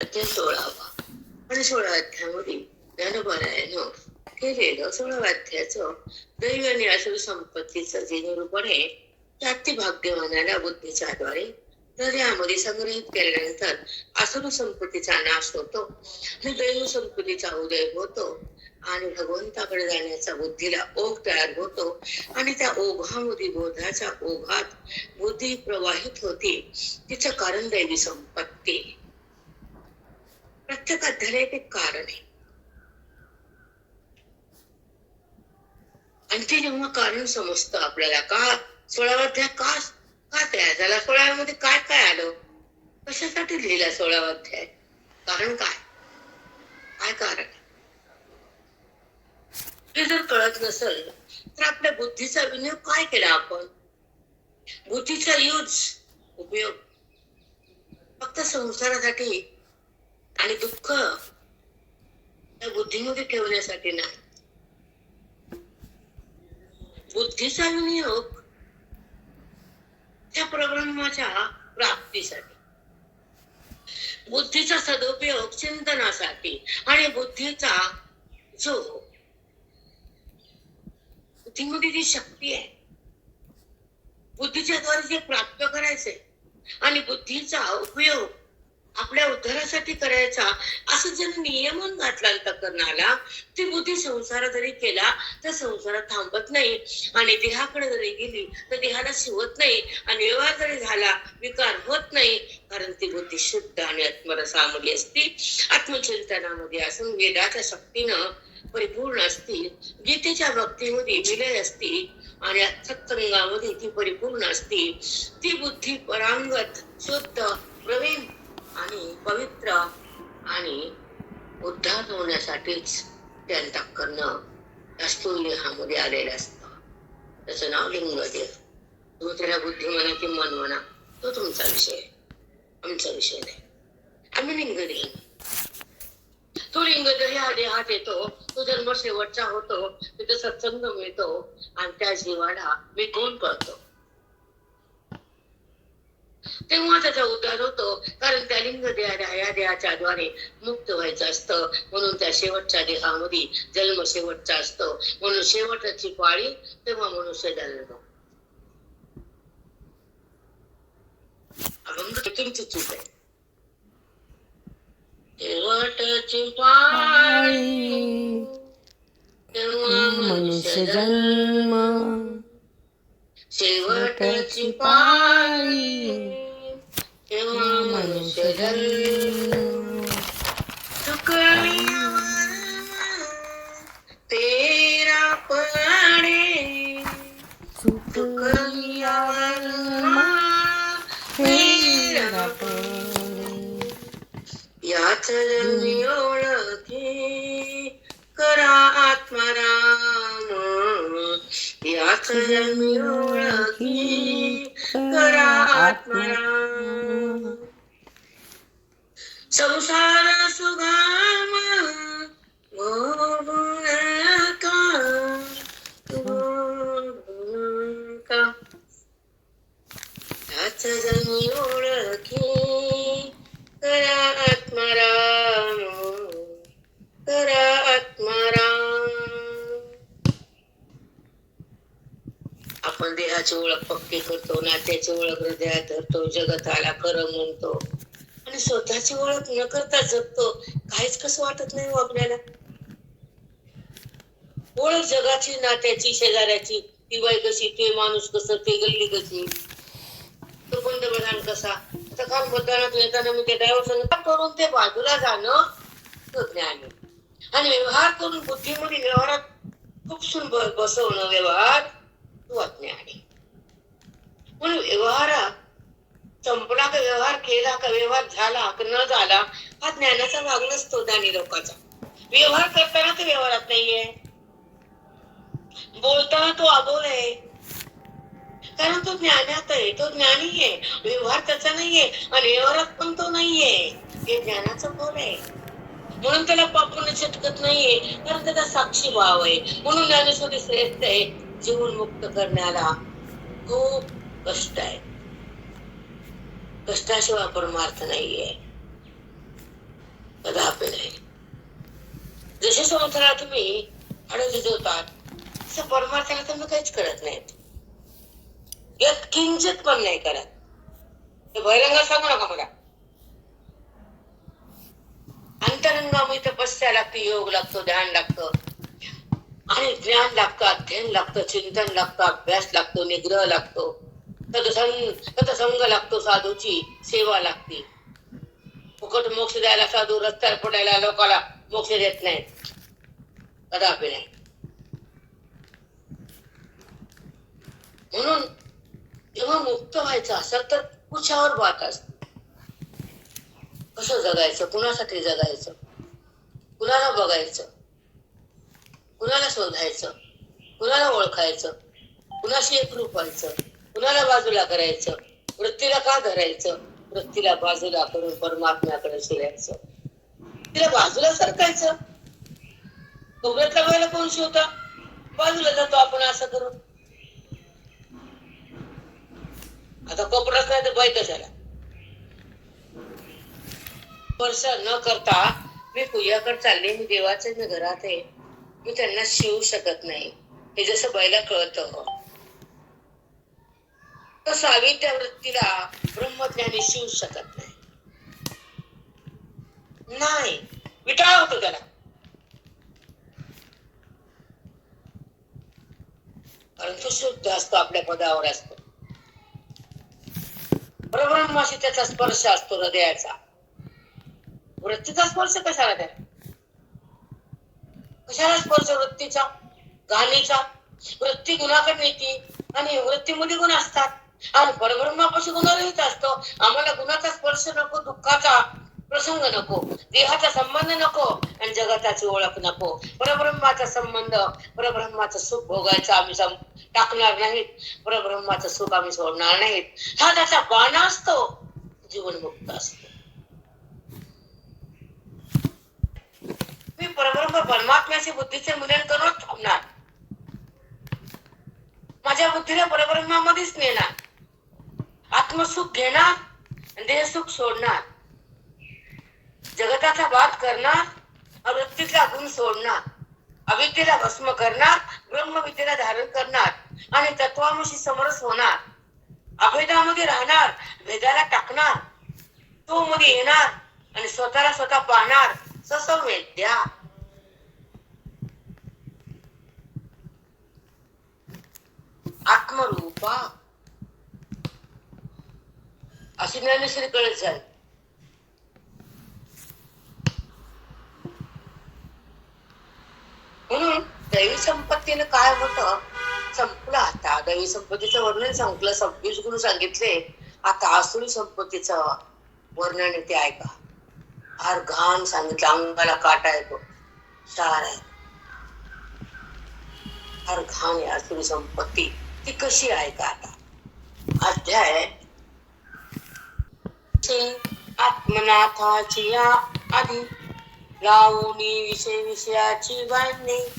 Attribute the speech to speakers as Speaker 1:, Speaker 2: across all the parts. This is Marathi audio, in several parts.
Speaker 1: अध्याय सोळावा आणि सोळा केलेलं सोळाव्या अध्यायाचं दैव आणि संपत्तीचं जे निरूपण आहे त्यात भाग्यवानाला बुद्धीच्या द्वारे हृदयामध्ये संग्रहित केल्यानंतर असुर संपत्तीचा नाश होतो आणि दैव संपत्तीचा उदय होतो आणि भगवंताकडे जाण्याचा बुद्धीला ओघ तयार होतो आणि त्या ओघामध्ये बोधाच्या ओघात बुद्धी प्रवाहित होती. तिचं कारण दैवी संपत्ती. प्रत्येक अध्यायाला एक कारण आहे. आणि ते जेव्हा कारण समजतं आपल्याला का सोळावा अध्याय का का तयार झाला? सोळाव्यामध्ये काय काय आलं? कशासाठी लिहिला सोळावा अध्याय? कारण काय? काय कारण हे जर कळत नसेल तर आपल्या बुद्धीचा विनियोग काय केला आपण? बुद्धीचा यूज उपयोग. फक्त संसारासाठी आणि दुःख त्या बुद्धीमध्ये ठेवण्यासाठी नाही. बुद्धीचा विनियोग त्या प्रब्रह्माच्या प्राप्तीसाठी. बुद्धीचा सदुपयोग चिंतनासाठी आणि बुद्धीचा जो बुद्धीमध्ये जी शक्ती आहे बुद्धीच्या द्वारे जे प्राप्त करायचंय आणि बुद्धीचा उपयोग आपल्या उद्धारासाठी करायचा असं जर नियमन घातला अंतकरणाला ती बुद्धी संसार जरी केला तर संसारात थांबत नाही. आणि देहाकडे जरी गेली तर देहाला शिवत नाही. आणि व्यवहार जरी झाला विकार होत नाही. कारण ती बुद्धी शुद्ध आणि आत्मरसामध्ये असती. आत्मचिंतनामध्ये असून वेदाच्या शक्तीनं परिपूर्ण असती. गीतेच्या भक्तीमध्ये विलय असती. आणि सत्संगामध्ये ती परिपूर्ण असती. ती बुद्धी परांगत शुद्ध प्रवीण आणि पवित्र आणि उद्धार होण्यासाठीच ते करणं अस्तुल्य ह्यामध्ये आलेलं असतं. त्याचं नाव लिंगदेव तुम्ही त्याला बुद्धी म्हणा की मन म्हणा तो तुमचा विषय आमचा विषय नाही. आम्ही लिंगदेह. तो लिंगदेह हा देहात येतो तो जन्म शेवटचा होतो तिथे सत्संग मिळतो आणि त्या जीवाला मी कोण कळतो? तेव्हा त्याचा उद्धार होतो. कारण त्या लिंग देहा या देहाच्या द्वारे मुक्त व्हायचं असतं. म्हणून त्या शेवटच्या देहामध्ये जन्म शेवटचा असतो. म्हणून शेवटची पाळी तेव्हा मनुष्य जन्म तुमची चूक आहे. शेवटची पाळी तेव्हा
Speaker 2: मनुष्य जन्म.
Speaker 1: शेवटची पाळी तेव्हा मनुष्य जन्म चुकवियावर तेरा पडे चुकवियावर तेरा याच जन्मी ओळखे करा आत्माराम याच जन्मी ओळखी करा आत्मा संसार सुगाम मोडू नका मोडू नका याच जन्मी ओळखी करा आत्माराम करा आत्माराम आपण देहाची ओळख पक्की करतो नात्याची ओळख हृदयात धरतो जगताला खरं स्वतःची ओळख न करता जगतो. काहीच कसं वाटत नाही हो आपल्याला. ओळख जगाची नात्याची शेजाऱ्याची. ती बाई कशी ते माणूस कसं ते गल्ली कशी? तो पंतप्रधान कसा? आता काल मतदानात येताना मी ते ड्रायव्हर करून ते बाजूला जाणं तो ज्ञान आणि व्यवहार करून बुद्धीमध्ये व्यवहारात खूप बसवणं व्यवहार तो अज्ञान आहे म्हणून व्यवहारात संपला का व्यवहार केला का व्यवहार झाला का न झाला हा ज्ञानाचा भाग नसतो ज्ञानी लोकांचा. व्यवहार करताना तो व्यवहारात नाहीये. बोलताना तो अबोल आहे. कारण तो ज्ञानात आहे तो ज्ञानी आहे. व्यवहार त्याचा नाहीये आणि व्यवहारात पण तो नाहीये. हे ज्ञानाचं बोल आहे. म्हणून त्याला पापून छटकत नाहीये कारण त्याचा साक्षी भाव आहे. म्हणून ज्ञानेश्वरी श्रेष्ठ आहे जीवन मुक्त करण्याला खूप कष्ट आहे. कष्टाशिवाय परमार्थ नाहीये. कदापि नाही जसे संसारात तुम्ही अडवले होतात तसं परमार्थाला तुम्ही काहीच करत नाहीत. यात किंचित पण नाही करत. हे बहिरंग सांगू नका मला. अंतरंगामुळे तपस्या लागते योग लागतो ध्यान लागतं. आणि ज्ञान लागतं अध्ययन लागतं चिंतन लागतं अभ्यास लागतो निग्रह लागतो. तत्संग लागतो साधूची सेवा लागते. फुकट मोक्ष द्यायला साधू रस्त्यावर पडायला लोकाला मोक्ष देत नाहीत. कदापि नाही. म्हणून जेव्हा मुक्त व्हायचं असेल तर कुशावर बात असते. कसं जगायचं? कुणासाठी जगायचं? कुणाला बघायचं? कुणाला शोधायचं? कुणाला ओळखायचं? कुणाशी एकरूप व्हायचं? कुणाला बाजूला करायचं? वृत्तीला का धरायचं? वृत्तीला बाजूला करून परमात्म्याकडे शिरायचं तिला बाजूला सरकायचं. कोबऱ्यात लागायला कोण शिवता? बाजूला जातो आपण असं करून. आता कोपऱ्यात नाही तर बाई कशाला? स्पर्श न करता मी पूजाकडे चालले मी देवाच्या घरात आहे. मी त्यांना शिवू शकत नाही. हे जसं बैला कळत. तसावी त्या वृत्तीला ब्रह्मज्ञानी शिवू शकत नाही. नाही. विटाळ होतो त्याला. परंतु शुद्ध असतो आपल्या पदावर असतो. परब्रह्माशी त्याचा स्पर्श असतो हृदयाचा. वृत्तीचा स्पर्श कशाला त्या कशाला स्पर्श वृत्तीचा? गाणीचा वृत्ती गुणाकडे येते आणि वृत्तीमध्ये गुण असतात. आणि परब्रह्मापाशी गुणरहित असतो. आम्हाला गुणाचा स्पर्श नको दुःखाचा प्रसंग नको देहाचा संबंध नको आणि जगताची ओळख नको. परब्रह्माचा संबंध परब्रह्माचं सुख भोगायचं आम्ही टाकणार नाहीत. परब्रह्माचं सुख आम्ही सोडणार नाहीत. हा त्याचा बाणा असतो. जीवनमुक्त असतो. मी परब्रह्म परमात्म्याचे बुद्धीचे मूल्यांकन करून थांबणार. माझ्या बुद्धीला परब्रह्मामध्येच नेणार. आत्मसुख घेणार आणि देहसुख सोडणार. जगताचा वाद करणार वृत्तीतला गुण सोडणार अविद्येला भस्म करणार ब्रह्मविद्येला धारण करणार आणि तत्वामुशी समरस होणार. अभेदामध्ये राहणार भेदाला टाकणार तो मध्ये येणार आणि स्वतःला स्वतः पाहणार ससंवेद्या आत्मरूपा. अशी ज्ञानेश्वरी कळत जाईल. म्हणून दैवी संपत्तीनं काय होतं? संपलं आता. दैवी संपत्तीचं वर्णन संपलं. सव्वीस गुरु सांगितले आता आसुरी संपत्तीचं वर्णन येते ऐका. फार घाण सांगितलं अंगाला काटा येतो. शार आहे. फार घाण आहे आसुरी संपत्ती. ती कशी आहे का आता? अध्याय आत्मनाथाची या आधी. लावणी विषय विषयाची बांधणी.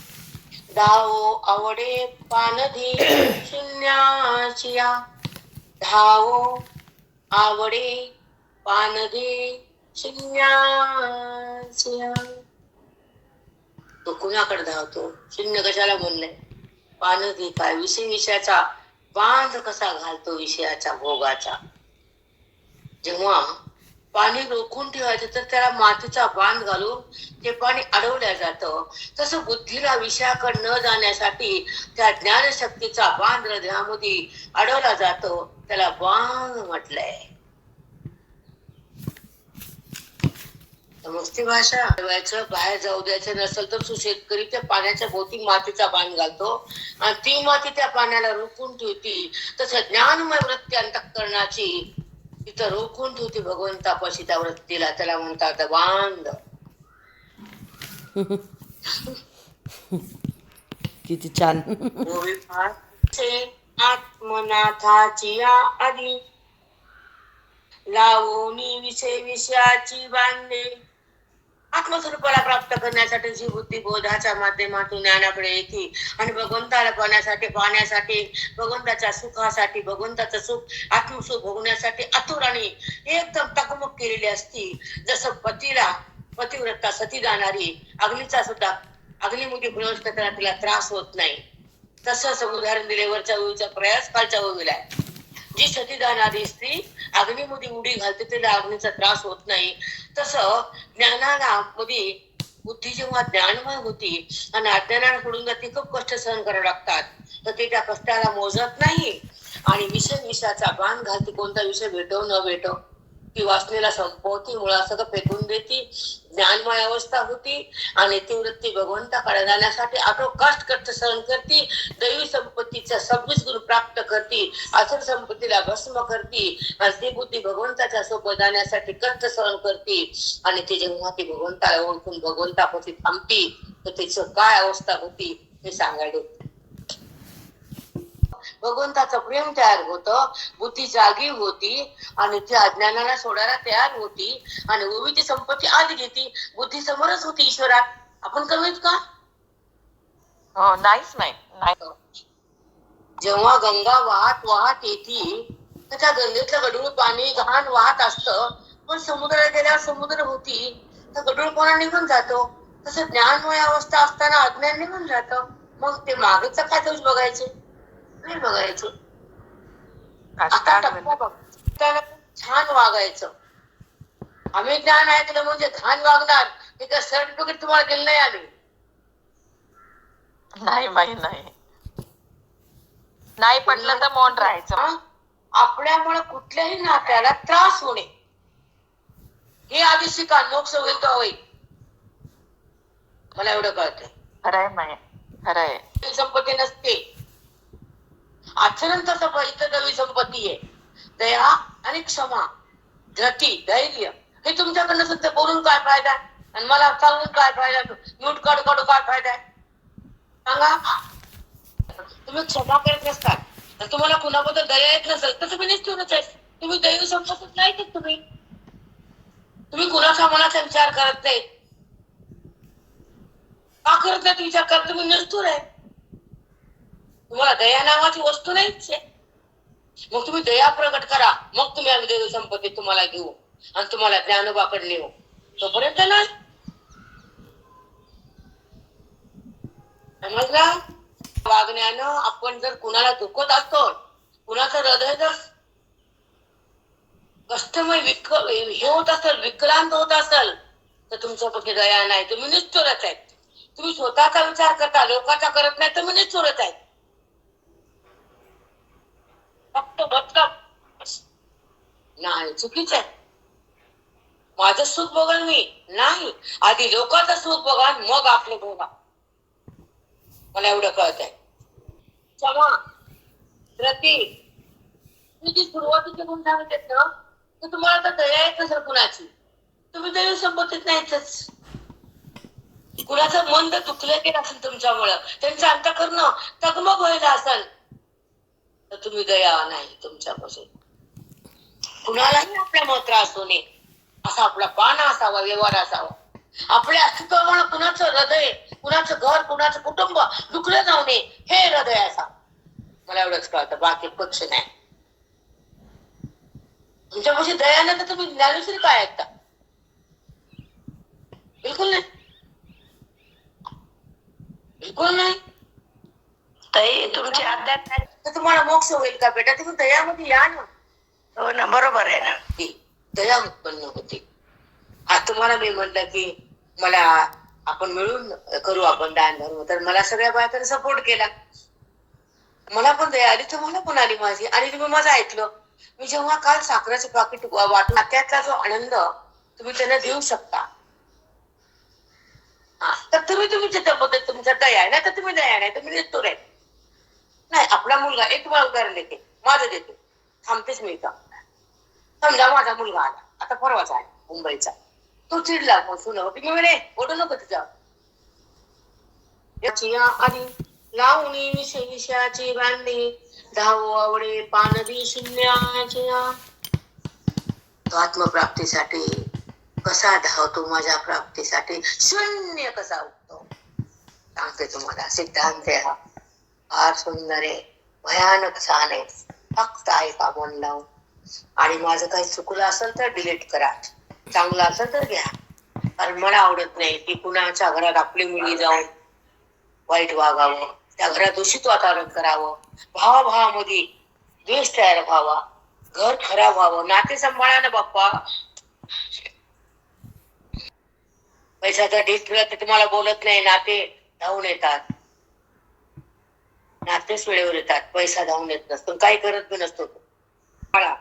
Speaker 1: धावो आवडे पानधी शून्याची या. धावो आवडे पानधी शून्याची या. तो कुणाकडे धावतो? शून्य कशाला बोललाय पानधी काय? विषय विषयाचा बांध कसा घालतो? विषयाचा भोगाचा. जेव्हा पाणी रोखून ठेवायचं तर त्याला मातीचा बांध घालून ते पाणी अडवल्या जातं. तसं बुद्धीला विषयाकडे न जाण्यासाठी त्या ज्ञानशक्तीचा बांध हृदयामध्ये अडवला जातो. त्याला बांध म्हटलंय. समजते भाषा. अडवायचं बाहेर जाऊ द्यायचं नसेल तर तो शेतकरी त्या पाण्याच्या भोवती मातीचा बांध घालतो. आणि ती माती त्या पाण्याला रोखून ठेवती. तसं ज्ञानमय वृत्ती अंतकरणाची तिथं रोखून ठेवते भगवंतापाशी त्या वृत्तीला. त्याला म्हणतात बांध.
Speaker 2: किती छान.
Speaker 1: आत्मनाथाची आधी. लावणी विषय विषयाची बांधणे. आत्मस्वरूपाला प्राप्त करण्यासाठी जी बुद्धी बोधाच्या माध्यमातून ज्ञानाकडे येते. आणि भगवंताला पाहण्यासाठी पाहण्यासाठी भगवंताच्या सुखासाठी भगवंताचं सुख आत्मसुख भोगण्यासाठी आतुर एकदम तकमुक केलेली असती. जसं पतीला पतिव्रता सती जाणारी अग्नीचा सुद्धा अग्निमुखी प्रवेश करताना तिला त्रास होत नाही. तसंच उदाहरण दिले वरच्या ओळीचा प्रयास कालच्या ओळीला आहे. जी सतीदानादी स्त्री अग्निमध्ये उडी घालते तिला अग्नीचा त्रास होत नाही. तसं ज्ञानाला मध्ये बुद्धी जेव्हा ज्ञानमय होती आणि अज्ञानाकडून ती खूप कष्ट सहन करावे लागतात तर ते त्या कष्टाला मोजत नाही. आणि विषय विषयाचा बाण घालते कोणता विषय भेटो न भेटो. ती वासनेला संपवती मुळा सगळं फेकून देती ज्ञानमय अवस्था होती आणि ती वृत्ती भगवंताकडे जाण्यासाठी आटो कष्ट कष्ट सहन करती दैवी संपत्तीचा सव्वीस गुण प्राप्त करती अचल संपत्तीला भस्म करती आणि ती बुद्धी भगवंताच्या सोबत जाण्यासाठी कष्ट सहन करती. आणि ती जेव्हा ती भगवंताला ओळखून भगवंतापाशी थांबती तर तिचं काय अवस्था होती हे सांगायला भगवंताचं प्रेम तयार होतं बुद्धी जागी होती आणि ती अज्ञानाला सोडायला तयार होती आणि ओवीची संपत्ती आत घेती बुद्धी समोरच होती ईश्वरात आपण कमीत का?
Speaker 3: हो नाहीच नाही
Speaker 1: जेव्हा गंगा वाहत वाहत येते तर त्या गंगेतलं गडूळ पाणी घाण वाहत असतं पण समुद्राला गेल्यावर समुद्र होती तर गडूळपणा निघून जातो? तसं ज्ञानमय अवस्था असताना अज्ञान निघून जातं. मग ते मागचं काय दोष बघायचे? नाही बघायचे. आता टप्पा बघ. त्याला छान वागायचं. आम्ही ज्ञान ऐकलं म्हणजे घाण वागणार. हे काय सर्टिफिकेट तुम्हाला दिलं नाही आम्ही.
Speaker 3: नाही बाई नाही. नाही पटलं तर मौन राहायचं?
Speaker 1: आपल्यामुळे कुठल्याही नात्याला त्रास होणे. हे आधी शिका मोक्ष होईल का होईल. मला एवढं कळतंय.
Speaker 3: खरंय माय खरंय.
Speaker 1: संपत्ती नसते. आचरण तसं प- इथं संपत्ती आहे. दया आणि क्षमा धती धैर्य हे तुमच्याकडनं सुद्धा बोलून काय फायदा आहे? आणि मला सांगून काय फायदा म्यूट काढू काढू काय फायदा आहे? सांगा. तुम्ही क्षमा करत नसतात. तुम्हाला कुणाबद्दल दया येत नसेल तर तुम्ही निष्ठूरच आहे तुम्ही दैव संपत्तीत नाही तुम्ही. तुम्ही कुणाचा मनाचा विचार करत नाही का करत नाही विचार करत? तुम्ही निष्ठूर आहे तुम्हाला दया नावाची वस्तू नाहीच आहे. मग तुम्ही दया प्रकट करा. मग तुम्ही आम्ही देव संपत्ती तुम्हाला घेऊ आणि तुम्हाला ज्ञानोबाकडे नेऊ. तोपर्यंत ना? समजला? वागण्यानं आपण जर कुणाला दुखत असतो कुणाचं हृदय जर कष्टमय विक हे होत असेल विक्रांत होत असेल तर तुमच्यापैकी दया नाही. तुम्ही निश्चुरच आहेत. तुम्ही स्वतःचा विचार करता लोकांचा करत नाही तुम्ही निष्ठुरच आहेत. फक्त बदका. नाही चुकीच आहे. माझं सुख बघाल मी. नाही आधी लोकांचं सुख बघा मग आपलं बघा. मला एवढं कळत आहे क्षमा प्रती मी जी सुरुवातीचे गुण सांगितलेत ना तर तुम्हाला तर दया येत नसेल कुणाची? तुम्ही दैव संपत्तीत नाहीतच. कुणाचं मन जर दुखलं गेलं असेल तुमच्यामुळं. त्यांचं अंतकरणं तगमग व्हायला असेल. तर तुम्ही दया नाही तुमच्यापासून. कुणालाही आपल्यामुळे त्रास नये. असा आपला पाना असावा व्यवहार असावा. आपल्या अस्तित्वामुळे कुणाचं हृदय कुणाचं घर कुणाचं कुटुंब दुखलं जाऊ नये हे हृदय असा. मला एवढंच कळतं बाकी पक्ष नाही. तुमच्यापाशी दया नाही तर तुम्ही ज्ञानेश्वरी काय ऐकता? बिलकुल नाही. बिलकुल नाही.
Speaker 4: ताई तुमची अध्यात्म
Speaker 1: तर तुम्हाला मोक्ष होईल का बेटा? तुम्ही दयामध्ये या ना.
Speaker 4: हो ना बरोबर आहे ना.
Speaker 1: ती दया उत्पन्न होते. आज तुम्हाला मी म्हटलं की मला आपण मिळून करू आपण दान धर्म. तर मला सगळ्या बायकांनी सपोर्ट केला. मला पण दया आली तुम्हाला पण आली माझी. आणि तुम्ही माझं ऐकलं. मी जेव्हा काल साखरेचं पाकिट वाटला त्यातला जो आनंद तुम्ही त्यांना देऊ शकता. हा, तर तुम्ही तुम्ही त्याच्याबद्दल तुमचा दया आहे नाही तर तुम्ही दया नाही तुम्ही देतो रे. नाही आपला मुलगा एक तुम्हाला उदाहरण देते माझं देते. थांबतेच मी का समजा माझा मुलगा आला. आता परवाचा आहे मुंबईचा. तो चिडला मग सुन होती. मी म्हणे ओढू नको तिचा. याची आणि लावणी विषय विषयाची बांधणी धाव आवडे पानदी शून्याची. तो आत्मप्राप्तीसाठी कसा धावतो? माझ्या प्राप्तीसाठी शून्य कसा उठतो सांगते तुम्हाला सिद्धांत आहे हा. फार सुंदर आहे. भयानक छान आहे. फक्त ऐका मन लावून. आणि माझं काही चुकलं असेल तर डिलीट करा. चांगलं असेल तर घ्या. कारण मला आवडत नाही की कुणाच्या घरात आपली मुली जाऊन वाईट वागावं. त्या घरात दूषित वातावरण करावं. भावाभावामध्ये द्वेष तयार व्हावा. घर खराब व्हावं. नाते सांभाळा ना बाप्पा. पैशाचा ढीक ठेवला तर तुम्हाला बोलत नाही. नाते धावून येतात. नातेच वेळेवर येतात पैसा धावून येत नसतो काय करत बी नसतो पाळा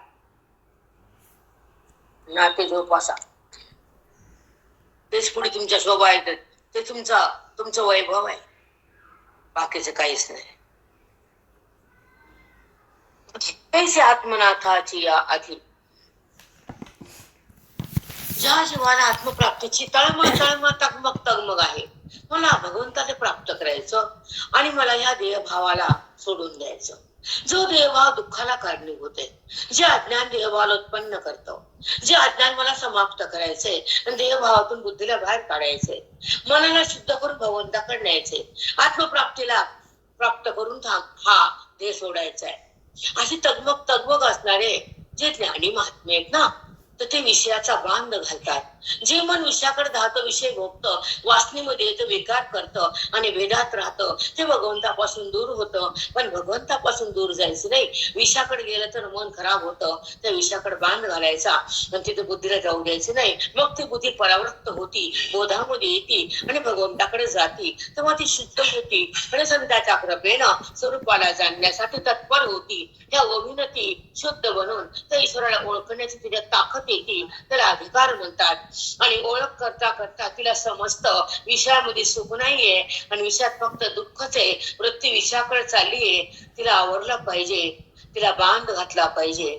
Speaker 1: नाते जोपासा. तेच पुढे तुमच्या शोभा येतात ते तुमचा तुमचं वैभव आहे. बाकीचं काहीच नाही. कैसे आत्मनाथाची या आधी. ज्या जीवाला आत्मप्राप्तीची तळमळ तळमळ तगमग तगमग आहे. मला भगवंताने प्राप्त करायचं आणि मला या देहभावाला सोडून द्यायचं. जो देहभाव दुःखाला कारणीभूत आहे जे अज्ञान देहभावाला उत्पन्न करतो जे अज्ञान मला समाप्त करायचंय आणि देहभावातून बुद्धीला बाहेर काढायचंय मनाला शुद्ध करून भगवंताकडे न्यायचे आत्मप्राप्तीला प्राप्त करून थांब हा देह सोडायचा आहे अशी तगमग तगमग असणारे जे ज्ञानी महात्मे आहेत ना तर ते विषयाचा बांध घालतात. जे मन विषयाकडे धावतं विषय भोगतं वासनेमध्ये येतं विकार करतं आणि वेदात राहतं ते भगवंतापासून दूर होतं. पण भगवंतापासून दूर जायचं नाही. विषयाकडे गेलं तर मन खराब होतं. त्या विषयाकडे बांध घालायचा. आणि तिथे बुद्धीला जाऊ द्यायचं नाही. मग ती बुद्धी परावृत्त होती. बोधामध्ये येते आणि भगवंताकडे जाते. तेव्हा ती शुद्ध होती. आणि संताच्या कृपेनं स्वरूपाला जाणण्यासाठी तत्पर होती. त्या अभिनती शुद्ध बनून त्या ईश्वराला ओळखण्याची तिच्या ताकद येते. त्याला अधिकार म्हणतात. आणि ओळख करता करता तिला समजतं विषयामध्ये सुख नाहीये आणि विषयात फक्त दुःखच आहे. वृत्ती विषयाकडे चाललीये तिला आवडलं पाहिजे तिला बांध घातला पाहिजे.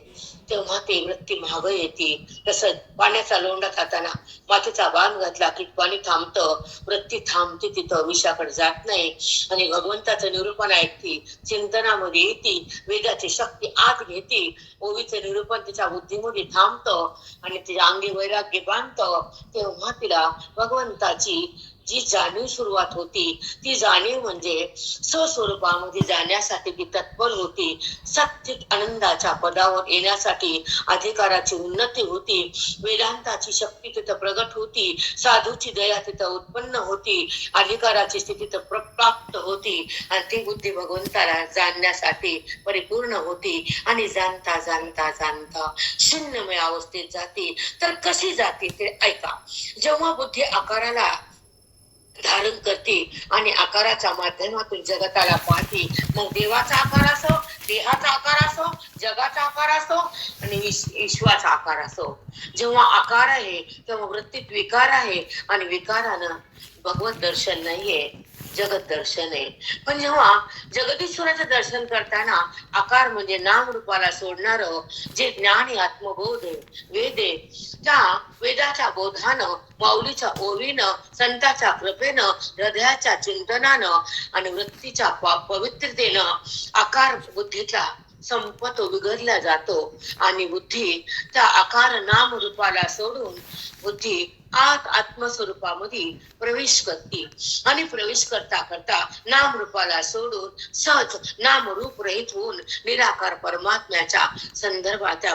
Speaker 1: तेव्हा ती वृत्ती माग येते. तसं पाण्याचा लोंडा खाताना मातीचा बांध घातला की पाणी थांबतं. वृत्ती थांबते तिथं विषाकडे जात नाही. आणि भगवंताचं निरूपण ऐकते चिंतनामध्ये येते वेदाची शक्ती आत घेते. ओवीचं निरूपण तिच्या बुद्धीमध्ये थांबतं आणि तिच्या अंगी वैराग्य बांधतं. तेव्हा तिला भगवंताची जी जाणीव सुरुवात होती ती जाणीव म्हणजे स्वस्वरूपामध्ये जाण्यासाठी ती तत्पर होती सात्विक आनंदाच्या पदावर येण्यासाठी अधिकाराची उन्नती होती वेदांताची शक्ती तिथं प्रगट होती साधूची दया तिथं उत्पन्न होती अधिकाराची स्थिती तर प्र- प्राप्त होती आणि ती बुद्धी भगवंताला जाणण्यासाठी परिपूर्ण होती आणि जाणता जाणता जाणता शून्यमय अवस्थेत जाते. तर कशी जाते ते ऐका. जेव्हा बुद्धी आकाराला धारण करते आणि आकाराच्या माध्यमातून जगताला पाहते. मग देवाचा आकार असो देहाचा आकार असो जगाचा आकार असो आणि ईश्वाचा आकार असो. जेव्हा आकार आहे तेव्हा वृत्तीत विकार आहे आणि विकारानं भगवत दर्शन नाहीये. जगत दर्शन आहे पण जेव्हा जगदीश्वराचं दर्शन करताना आकार म्हणजे नाम रूपाला सोडणार जे ज्ञान आत्मबोध आहे वेद आहे त्या वेदाच्या बोधानं माऊलीच्या ओवीनं संताच्या कृपेनं हृदयाच्या चिंतनानं आणि वृत्तीच्या प- पवित्रतेनं आकार बुद्धीचा संपतो बिघडला जातो. आणि बुद्धी त्या आकार नाम रूपाला सोडून बुद्धी आत आत्मस्वरूपामध्ये प्रवेश करते आणि प्रवेश करता करता नाम रूपाला सोडून सहज नाम रूप रहित होऊन निराकार परमात्म्याच्या संदर्भात त्या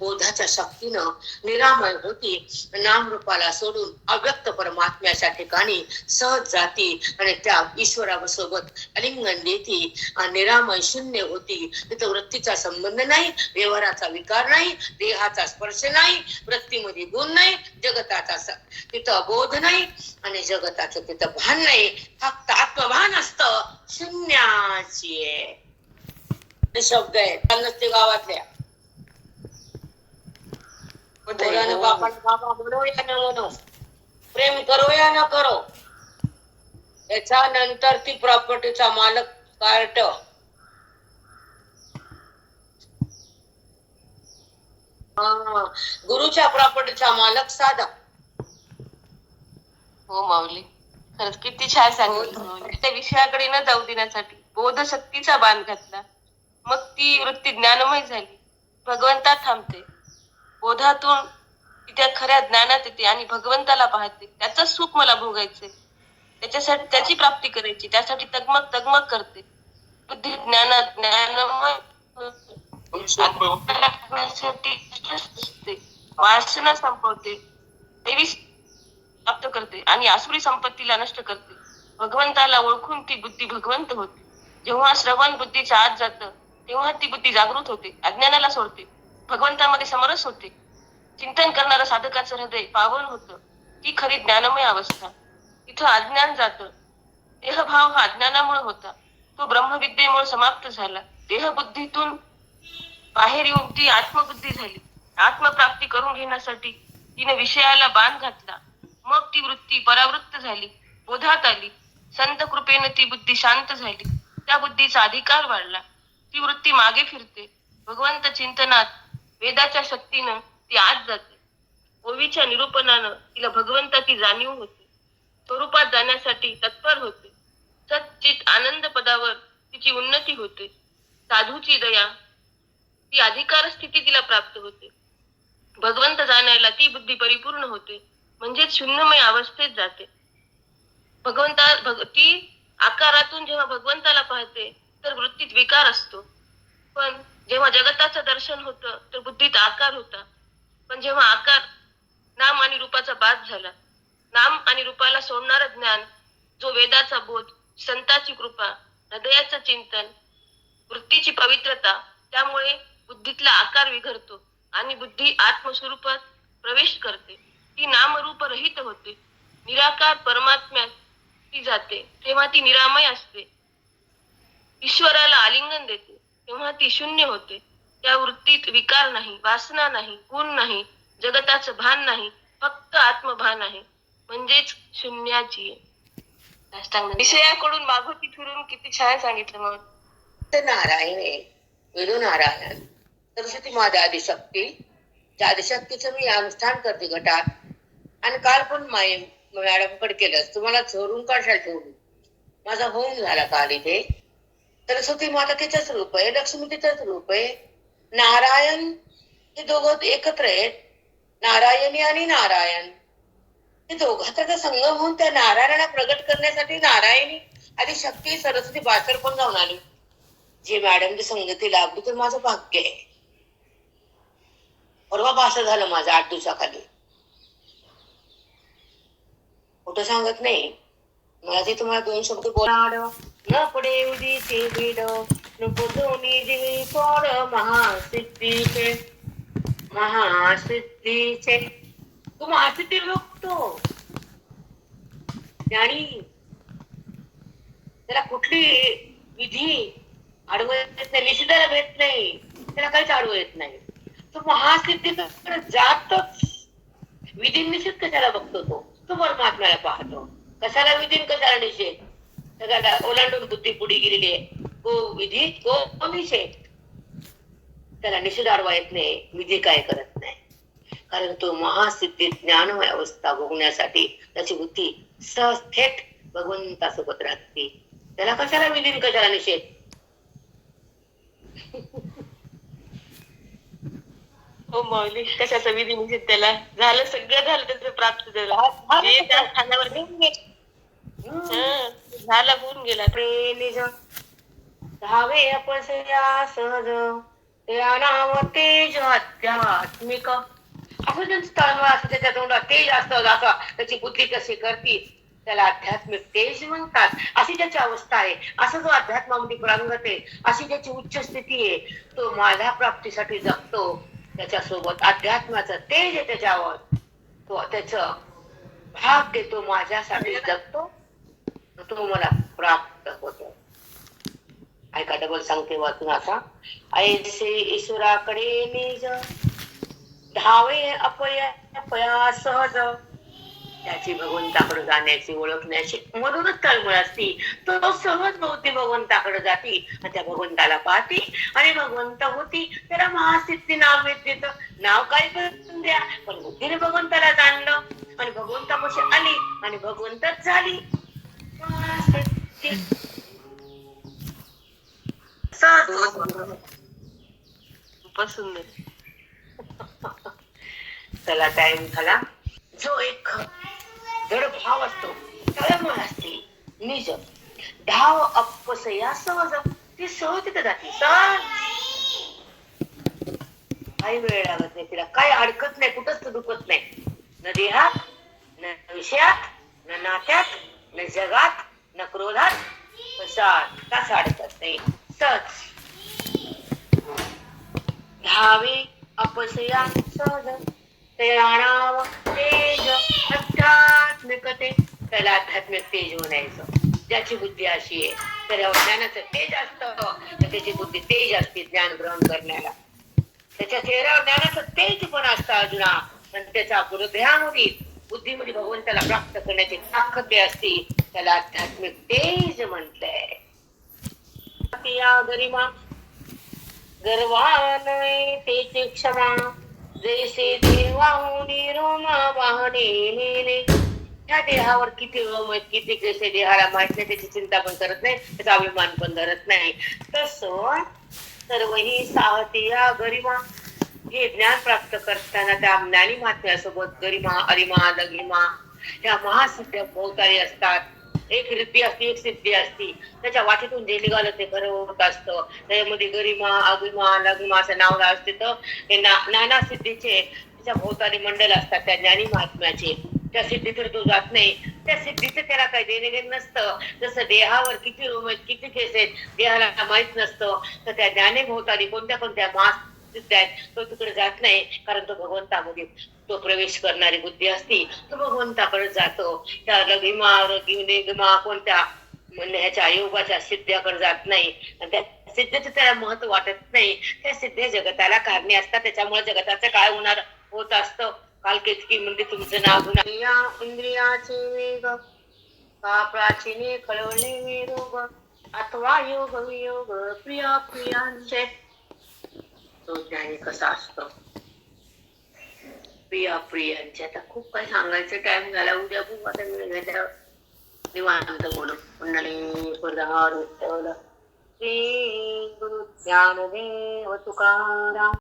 Speaker 1: बोधाच्या शक्तीनं निरामय होती. नाम रूपाला सोडून अव्यक्त परमात्म्याच्या ठिकाणी सहज जाती आणि त्या ईश्वरासोबत अलिंगन देती. निरामय शून्य होती. तिथं वृत्तीचा संबंध नाही व्यवहाराचा विकार नाही देहाचा स्पर्श नाही वृत्तीमध्ये गुण नाही जगताचा तिथं बोध नाही आणि जगताचं तिथं भान नाही. फक्त आत्मभान असत. शून्याची आहे. हे शब्द आहे. नसते गावातल्या. बापानं बाबा म्हणो या न म्हणो. प्रेम करो या न करो. त्याच्यानंतर ती प्रॉपर्टीचा मालक कार्ट. हा गुरुच्या प्रॉपर्टीचा मालक साधा
Speaker 3: हो माऊली. खरंच किती छान सांगितलं माऊली. त्या विषयाकडे न जाऊ देण्यासाठी. बोधशक्तीचा बांध घातला. मग ती वृत्ती ज्ञानमय झाली. भगवंतात थांबते. बोधातून ती त्या खऱ्या ज्ञानात येते आणि भगवंताला पाहते. त्याचं सुख मला भोगायचंय. त्याच्यासाठी त्याची प्राप्ती करायची. त्यासाठी तगमग तगमग करते. बुद्धी ज्ञानात ज्ञानमय. वासना संपवते. देवी प्राप्त करते आणि आसुरी संपत्तीला नष्ट करते. भगवंताला ओळखून ती बुद्धी भगवंत होते. जेव्हा श्रवण बुद्धीच्या आत जातं तेव्हा ती बुद्धी जागृत होते अज्ञानाला सोडते. भगवंतामध्ये समरस होते. चिंतन करणारा साधकाचं हृदय पावन होतं. ती खरी ज्ञानमय अवस्था. इथं अज्ञान जातं. देहभाव हा अज्ञानामुळे होता. तो ब्रह्मविद्येमुळे समाप्त झाला. देहबुद्धीतून बाहेर येऊन ती आत्मबुद्धी झाली. आत्मप्राप्ती करून घेण्यासाठी तिने विषयाला बाण घातला. मग ती वृत्ती परावृत्त झाली बोधात आली. संत कृपेने ती बुद्धी शांत झाली. त्या बुद्धीचा अधिकार वाढला. ती वृत्ती मागे फिरते. भगवंत चिंतनात वेदाच्या शक्तीनं ती आत जाते. ओवीच्या निरूपणानं तिला भगवंताची जाणीव होते. स्वरूपात जाण्यासाठी तत्पर होते. सच्चित आनंद पदावर तिची उन्नती होते. साधूची दया ती अधिकार स्थिती तिला प्राप्त होते. भगवंत जाण्याला ती बुद्धी परिपूर्ण होते. म्हणजेच शून्यमय अवस्थेत जाते. भगवंता भग ती आकारातून जेव्हा भगवंताला पाहते तर वृत्तीत विकार असतो. पण जेव्हा जगताचं दर्शन होतं तर बुद्धीत आकार होता. पण जेव्हा आकार नाम आणि रूपाचा बाद झाला नाम आणि रूपाला सोडणारं ज्ञान जो वेदाचा बोध संताची कृपा हृदयाचं चिंतन वृत्तीची पवित्रता त्यामुळे बुद्धीतला आकार विघरतो आणि बुद्धी आत्मस्वरूपात प्रवेश करते. ती नामरूप रहित होते. निराकार परमात्म्यात ती जाते तेव्हा ती निरामय असते. ईश्वराला आलिंगन देते तेव्हा ती शून्य होते. त्या वृत्तीत विकार नाही वासना नाही गुण नाही जगताचं भान नाही फक्त आत्मभान आहे. म्हणजेच शून्याची विषयाकडून मागोटी फिरून किती छान सांगितलं मग.
Speaker 1: ते नारायण आहे विदू नारायण सरस्वती माझ्या आदिशक्ती. त्या आदिशक्तीचं मी अनुष्ठान करते गटात. आणि काल पण माय मॅडमकडे केलं तुम्हाला चोरून काढशाल ठेवून माझा होम झाला काल इथे. सरस्वती माता तिचंच रूप आहे. लक्ष्मी तिचंच रूप आहे. नारायण हे दोघं एकत्र आहेत. नारायणी आणि नारायण. हे दोघांचा संगम होऊन त्या नारायणाला प्रगट करण्यासाठी नारायणी आणि शक्ती सरस्वती बासर पण जाऊन आली. जे मॅडमची संगती लाभली तर माझं भाग्य आहे. परवा पास झालं माझं आठ दिवसाखाली. कुठं सांगत नाही. मला ते तुम्हाला दोन शब्द बोलाड न पडे उदीचे भीड नको दोन्ही जीवी कोड महासिद्धीचे. महासिद्धीचे. तू महासिद्धी बघतो. आणि त्याला कुठली विधी आडवं येत नाही निषेधाला भेट नाही. त्याला काहीच आडवं येत नाही. तो महासिद्धीकडे जातच विधी निषेध कशाला बघतो तो? तो परमात्म्याला पाहतो. कशाला विधी कशाला निषेध? सगळ्याला ओलांडून बुद्धी पुढे गेलेली आहे. गो विधी गो निषेध. त्याला निषेध आडवा येत नाही. विधी काय करत नाही. कारण तो महासिद्धी ज्ञानमय अवस्था भोगण्यासाठी त्याची बुद्धी सहज थेट भगवंतासोबत राहते. त्याला कशाला विधीन? कशाला निषेध?
Speaker 3: हो माऊली कशाचा विधी म्हणजे त्याला? झालं सगळं झालं त्याचं प्राप्त झालं. जे त्या स्थानावर हं, झाला होऊन गेला
Speaker 1: निज धावे अपसया सहज. नाम तेज आध्यात्मिक असं ज्यांचं तळमळ असतं त्याच्या तोंडात. तेज असतं असं त्याची बुद्धी कशी करती? त्याला आध्यात्मिक तेज म्हणतात अशी ज्याची अवस्था आहे. असं जो अध्यात्मामध्ये प्रांगत आहे अशी ज्याची उच्च स्थिती आहे. तो माझ्या प्राप्तीसाठी जगतो. त्याच्यासोबत अध्यात्माचं तेज आहे त्याच्यावर. तो त्याचं भाग घेतो माझ्यासाठी जगतो. तो मला प्राप्त होतो. ऐका डबल सांगते वाचून आता. ऐसे ईश्वराकडे निज धावे अपय अपया सहज. त्याची भगवंताकडे जाण्याची ओळखण्याची म्हणूनच तळमळ असती तो सहज भोवती भगवंताकडे जाती आणि त्या भगवंताला पाहती आणि भगवंत होती. त्याला महासिद्धी नाव येत देत नाव काय पण द्या पण बुद्धीने भगवंताला जाणलं. आणि भगवंतापाशी आली आणि भगवंतच झाली.
Speaker 3: खूपच सुंदर.
Speaker 1: चला टाइम झाला. जो एक जड भाव असतो. तळमळ असते निज धाव अपसया सहज. ती सहज तिथे जाते. काही वेळ लागत नाही तिला. काय अडकत नाही. कुठंच तर दुखत नाही. न देहात न विषयात न नात्यात न जगात न क्रोधात. कसा अडकत नाही. सहज. धावे अपसया सहज. ते तेज अध्यात्मिकते त्याला आध्यात्मिक तेज म्हणायचं ज्याची बुद्धी अशी आहे त्याला ज्ञानाचं तेज असत तर त्याची बुद्धी तेज असते ज्ञान ग्रहण करण्याला त्याच्या चेहऱ्यावर ज्ञानाचं तेज पण असतं अर्जुना पण त्याच्या हृदयामध्ये बुद्धीमध्ये भगवंताला प्राप्त करण्याची ताकद असते त्याला आध्यात्मिक तेज म्हटलंय गरिमा गर्वान तेचे क्षमा. जैसे देवाहुनी रोमा वाहने नेले या देहावर किती रोम आहेत किती कसे देहाला माहीत नाही त्याची चिंता पण करत नाही त्याचा अभिमान पण धरत नाही. तस सर्व ही साहती या गरिमा हे ज्ञान प्राप्त करताना त्या ज्ञानी महात्म्यासोबत गरिमा अरिमा लगिमा या महासत्य भोवतारी असतात. एक रिद्धी असती एक सिद्धी असती. त्याच्या वाटेतून जे निघालं ते खरं होत असतं. त्याच्यामध्ये गरिमा अभिमा लगिमा असं नाव असते तर हे नाना सिद्धीचे त्याच्या भोवताली मंडल असतात त्या ज्ञानी महात्म्याचे. त्या सिद्धी तर तो जात नाही. त्या सिद्धीचं त्याला काही देणे घेणं नसतं. जसं देहावर किती रोम आहेत किती केस आहेत देहाला माहीत नसतं. तर त्या ज्ञाने भोवताली कोणत्या कोणत्या मास सिद्ध आहेत तो तिकडे जात नाही कारण तो भगवंतामध्ये तो प्रवेश करणारी बुद्धी असती तो भगवंताकडे जातो. त्या लघिमा रगिमा कोणत्या म्हणजे ह्याच्या योगाच्या सिद्ध्याकडे जात नाही. आणि त्या सिद्धेचं त्याला महत्त्व वाटत नाही. त्या सिद्ध्या जगताला कारणे असतात. त्याच्यामुळे जगताचं काय होणार होत असतं. काल केतकी म्हणजे तुमचं नाव गुन्हा इंद्रियाचे वेग का प्राचीने खळवले रोग अथवा योग वियोग प्रिया प्रियांचे असतो ज्ञानी कसा असतो. प्रिया प्रियांचे आता खूप काही सांगायचं टाइम झाला. उद्या खूप आता वेळ घ्यायला निवांत बोलू. पुंडली प्रधान विठ्ठल श्री गुरु ज्ञानदेव तुकाराम.